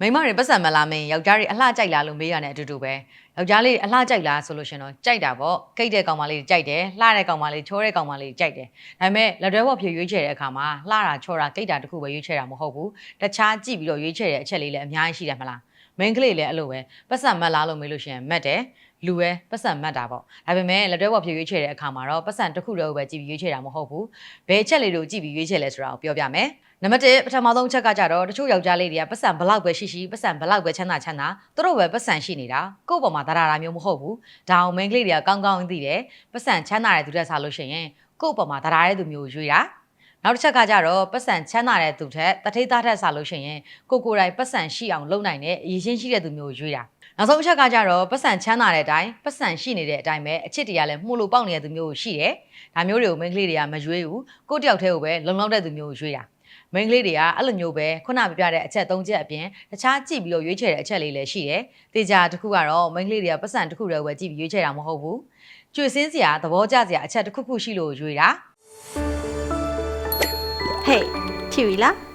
မိန်းမတွေပတ်စံမလာမင်းယောက်ျားတွေအလှကြိုက်လားလို့မေးရတဲ့အတူတူပဲယောက်ျားလေးအလှကြိုက်လားဆိုလို့ရှရင်တော့ကြိုက်တာပေါ့ကိတ်တဲ့ကောင်မလေးကြိုက်တယ်လှတဲ့ကောင်မလေးချောတဲ့ကောင်မလေးကြိုက်တယ်ဒါပေမဲ့လက်တွဲဘော့ဖြေရွေးချယ်တဲ့အခါမှာလှတာချောတာကိတ်တာတခုပဲရွေးချယ်တာမဟုတ်ဘူးတခြားကြည့်ပြီးတော့ရွေးချယ်တဲ့အချက်လေးလည်းအများကြီးရှိတယ်မလားမင်းကလေးလည်းအဲ့လိုပဲပတ်စံမတ်လားလို့မေးလို့ရှရင်မတ်တယ်လူပဲပတ်စံမတ်တာပေါ့ဒါပေမဲ့လက်တွဲဘော့ဖြေရွေးချယ်တဲ့အခါမှာတော့ပတ်စံတစ်ခုတည်းကိုပဲကြည့်ပြီးရွေးချယ်တာမဟုတ်ဘူးဘယ်အချက်လေးတွေကိုကြည့်ပြီးရွေးချယ်လဲဆိုတာကိုပြောပြမယ် နံပါတ်1ပထမဆုံးအချက်ကကြတော့တချို့ယောက်ျားလေးတွေကပတ်စံဘလောက်ပဲရှိရှိပတ်စံဘလောက်ပဲချမ်းသာချမ်းသာသူတို့ပဲပတ်စံရှိနေတာကိုယ့်ပေါ်မှာဒရာတာမျိုးမဟုတ်ဘူးဒါအောင်မင်းကလေးတွေကကောင်းကောင်းသိတယ်ပတ်စံချမ်းသာတဲ့သူတက်စားလို့ရှိရင်ကိုယ့်ပေါ်မှာဒရာတဲ့သူမျိုးကိုရွေးတာနောက်တစ်ချက်ကကြတော့ပတ်စံချမ်းသာတဲ့သူထက်တထိတ်သားထက်စားလို့ရှိရင်ကိုကိုယ်တိုင်ပတ်စံရှိအောင်လုပ်နိုင်တဲ့အရေးချင်းရှိတဲ့သူမျိုးကိုရွေးတာနောက်ဆုံးအချက်ကကြတော့ပတ်စံချမ်းသာတဲ့အတိုင်းပတ်စံရှိနေတဲ့အတိုင်းပဲအချစ်တရားလည်းမှုလို့ပေါက်နေတဲ့သူမျိုးကိုရှိတယ်ဒါမျိုးတွေကိုမင်းကလေးတွေကမရွေးဘူးကိုယ့်တယောက်တည်းကိုပဲလုံလောက်တဲ့သူမျိုးကိုရွေးတာ မိန်းကလေးတွေကအဲ့လိုမျိုးပဲခုနပြပြတဲ့အချက်၃ချက်အပြင်တခြားကြည့်ပြီးတော့ရွေးချယ်တဲ့အချက်လေးလည်းရှိတယ်။တေချာတစ်ခုကတော့မိန်းကလေးတွေကပတ်စံတစ်ခုတည်းပဲကြည့်ပြီးရွေးချယ်တာမဟုတ်ဘူး။ကျွေစင်းစရာသဘောကျစရာအချက်တစ်ခုခုရှိလို့ရွေးတာဟေးထီဝီလား